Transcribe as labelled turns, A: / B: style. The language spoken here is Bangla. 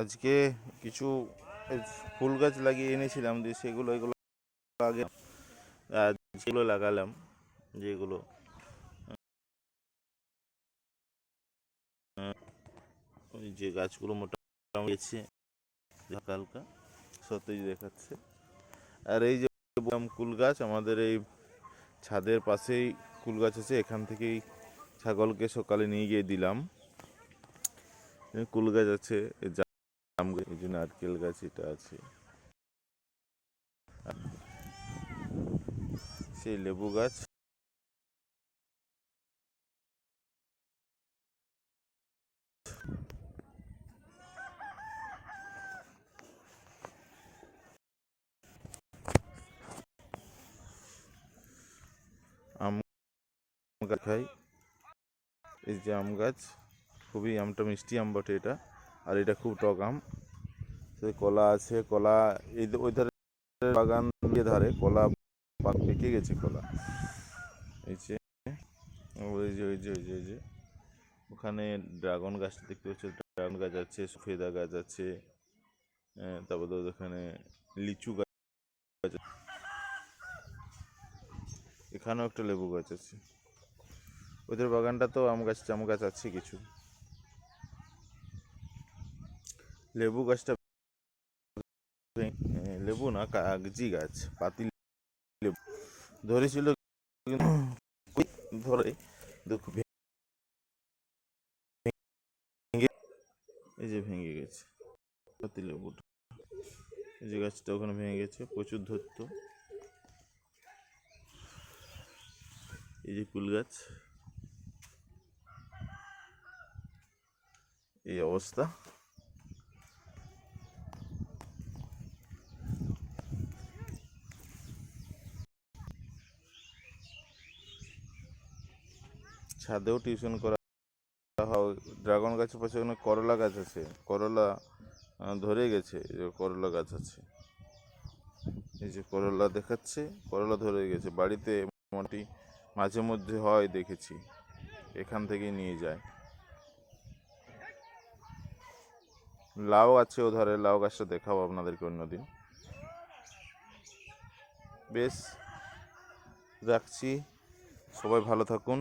A: আজকে কিছু ফুল গাছ লাগিয়ে এনেছিলাম, দিয়ে সেগুলো এগুলো আগে যেগুলো লাগালাম, যেগুলো যে গাছগুলো মোটামুটি গেছে হালকা হালকা সতেজ দেখাচ্ছে। আর এই যে কুল গাছ, আমাদের এই ছাদের পাশেই কুল গাছ আছে, এখান থেকেই ছাগলকে সকালে নিয়ে গিয়ে দিলাম। কুল গাছ আছে গাছ এই যে নারকেল গাছ এটা আছে। সেই লেবু গাছ। আম গাছ খাই। এই যে আম গাছ, খুবই আমটা মিষ্টি আম বটে এটা। আর এটা খুব টক আম। কলা আছে কলা এই ওই ধারে বাগান দিয়ে ধারে কলা পাক পেকে গেছে কলা। এই যে ওই যে ওই যে ওই যে ওই যে। ওখানে ড্রাগন গাছ দেখতে পাচ্ছ ড্রাগন গাছ আছে সফেদা গাছ আছে আহ, তারপর তো ওখানে লিচু গাছ আছে। এখানেও একটা লেবু গাছ আছে। ওদের বাগানটা তো আম গাছ জাম গাছ আছে কিছু। লেবু গাছটা লেবু না কাগজি গাছ, পাতি লেবু। ধরেছিল ধরে দেখো এই যে ভেঙে গেছে, পাতি লেবুটা। এই যে গাছটা ওখানে ভেঙে গেছে, প্রচুর ধরতো। এই যে কুল গাছ। এই অবস্থা। ছাদেও টিউশন করা হয়। ড্রাগন গাছের পাশে ওখানে করলা গাছ আছে। করলা ধরে গেছে। যে করলা গাছ আছে। এই যে করলা দেখাচ্ছে। করলা ধরে গেছে। বাড়িতে মোটামুটি মাঝে মধ্যে হয়, দেখেছি। এখান থেকেই নিয়ে যায়। লাউ আছে ও ধারে। লাউ গাছটা দেখাবো আপনাদেরকে অন্যদিন বেশ, রাখছি। সবাই ভালো থাকুন।